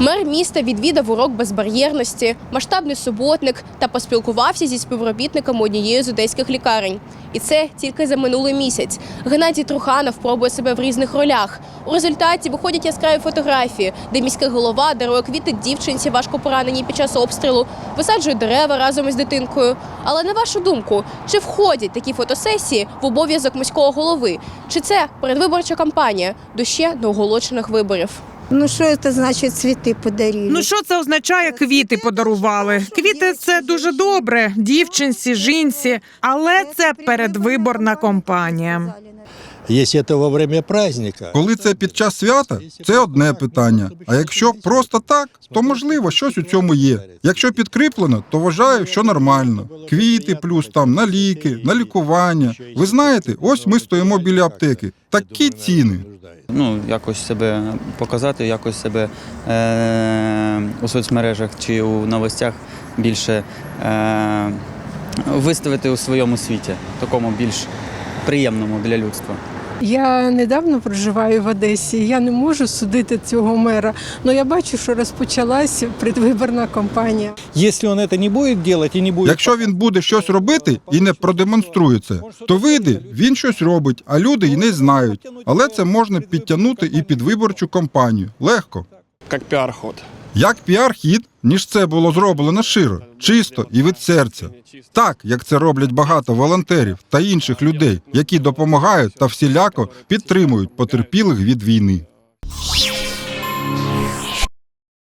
Мер міста відвідав урок безбар'єрності, масштабний суботник та поспілкувався зі співробітниками однієї з одеських лікарень. І це тільки за минулий місяць. Геннадій Труханов пробує себе в різних ролях. У результаті виходять яскраві фотографії, де міський голова дарує квіти дівчинці, важко пораненій під час обстрілу, висаджує дерева разом із дитинкою. Але на вашу думку, чи входять такі фотосесії в обов'язок міського голови? Чи це передвиборча кампанія до ще неоголошених виборів? Ну що це значить цвіти подарили? Ну що це означає? Квіти подарували. Квіти це дуже добре, дівчинці, жінці, але це передвиборна кампанія. Если это во время праздника, Коли це під час свята, це одне питання. А якщо просто так, то можливо щось у цьому є. Якщо підкріплено, то вважаю, що нормально. Квіти, плюс там на ліки, на лікування. Ви знаєте, ось ми стоїмо біля аптеки. Такі ціни. ну, якось себе показати, якось себе е- у соцмережах чи у новостях більше е- виставити у своєму світі, такому більш приємному для людства. Я недавно проживаю в Одесі. Я не можу судити цього мера. але я бачу, що розпочалась предвиборна кампанія. если он это не будет делать и не будет... Якщо він буде щось робити і не продемонструє це, то вийде, він щось робить, а люди й не знають. Але це можна підтягнути і під виборчу кампанію. Легко. как пиар-ход. Як піар-хід, ніж це було зроблено широ, чисто і від серця. Так, як це роблять багато волонтерів та інших людей, які допомагають та всіляко підтримують потерпілих від війни.